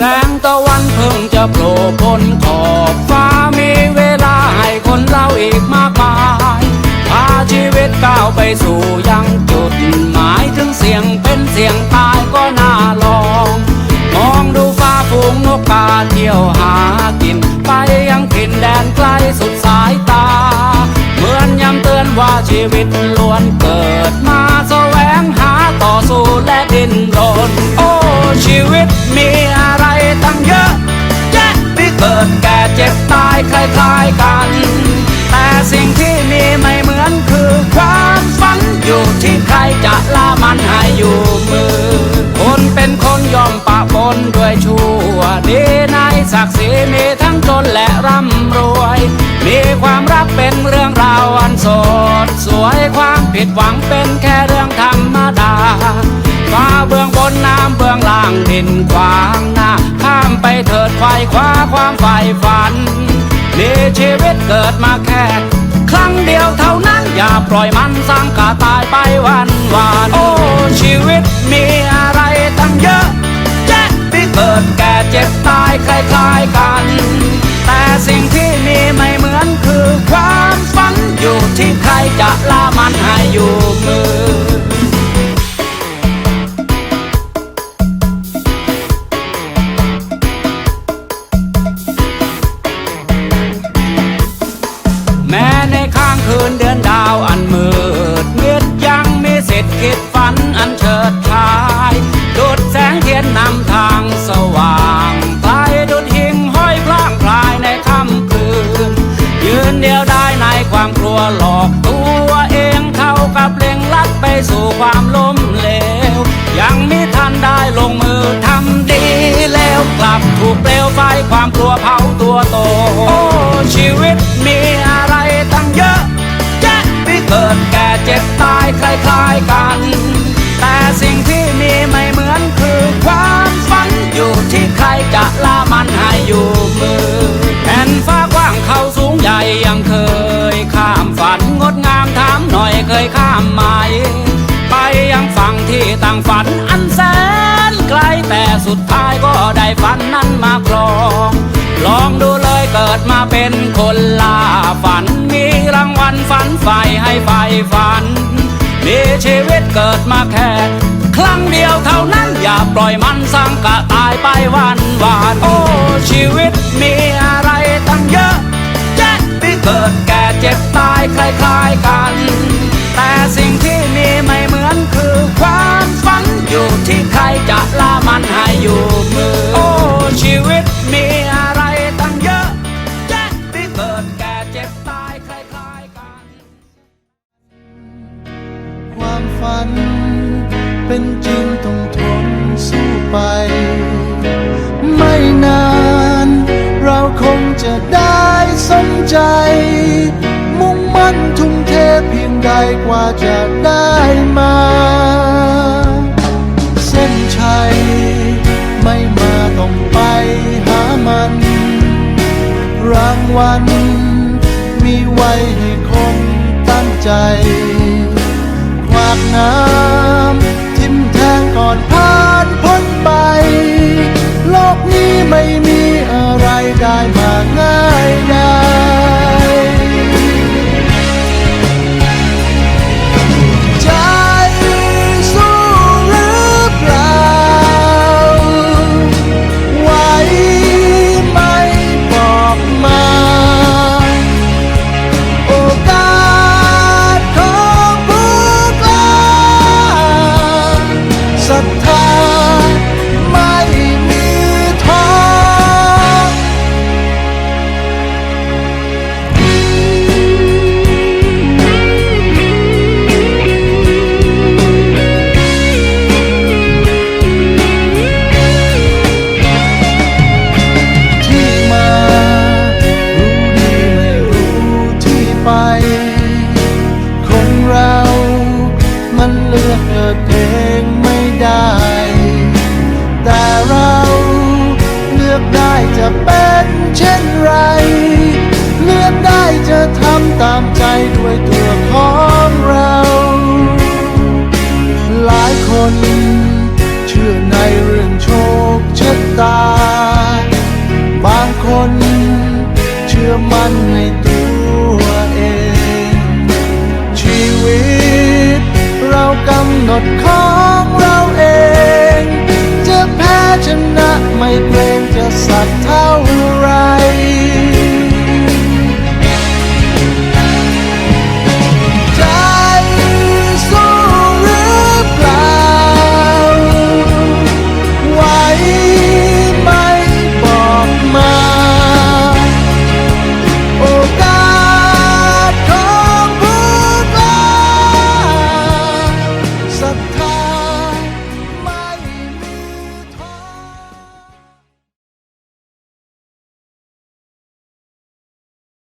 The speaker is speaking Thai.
แสงตะวันเพิ่งจะโผล่พ้นขอบฟ้ามีเวลาให้คนเราอีกมากมายพาชีวิตก้าวไปสู่ยังจุดหมายถึงเสียงเป็นเสียงตายก็น่าลอง มองดูฟ้าฝูงนกกาเที่ยวหากิน ไปยังถิ่นแดนไกลสุดสายตา เหมือนย้ำเตือนว่าชีวิตล้วนเกิดมาแสวงหาต่อสู้และดิ้นรนายคล้ายๆกัน แต่สิ่งที่มีไม่เหมือนคือความฝันอยู่ที่ใครจะล่ามันให้อยู่มือ คนเป็นคนยอมปะปนด้วยชั่วดีในศักดิ์ศรีมีทั้งจนและร่ำรวย มีความรักเป็นเรื่องราวอันสดสวยความผิดหวังเป็นแค่เรื่องธรรมดาฟ้าเบื้องบนน้ำเบื้องล่างดินขวางหน้าข้ามไปเถิดไฟคว้าความใฝ่ฝัน มีชีวิตเกิดมาแค่ ครั้งเดียวเท่านั้นอย่าปล่อยมันสร้างกาตายไปวันวานโอ้ชีวิตมีอะไรตั้งเยอะแยะที่เกิดแก่เจ็บตายคล้ายๆกัน แต่สิ่งที่มีไม่เหมือนคือความฝันอยู่ที่ใครจะล่ามันให้อยู่มือ หลอกตัวเองเท่ากับเล็งลัดไปสู่ความล้มเหลว ยังไม่ทันได้ลงมือทำดีแล้วกลับถูกเปลวไฟความ ข้ามไหมไปยังฝั่งที่ต่างฝันอันแสนไกลแต่สุดท้ายก็ได้ฝันนั้นมาครอง ลองดูเลยเกิดมาเป็นคนล่าฝัน มีรางวัลฝันใฝ่ให้ใฝ่ฝัน มีชีวิตเกิดมาแค่ครั้งเดียวเท่านั้นอย่าปล่อยมันสร้างกะตายไปวันวานโอ้ชีวิต ความฝัน เป็นจริงต้องทนสู้ไป ไม่นาน เราคงจะได้สมใจ มุ่งมั่นทุ่มเทเพียงใดกว่าจะได้มา เส้นชัย ไม่มาต้องไปหามัน รางวัลมีไว้ให้คนตั้งใจากน้ำทิมแทงก่อนผ่านพ้นไป โลกนี้ไม่มีอะไรได้มา จะเป็นเช่นไร เลือกได้จะทำตามใจด้วยตัวของเรา หลายคนเชื่อในเรื่องโชคชะตา บางคนเชื่อมั่นในตัวเอง ชีวิตเรากำหนดของเราเอง จะแพ้ชนะไม่เกรงจะ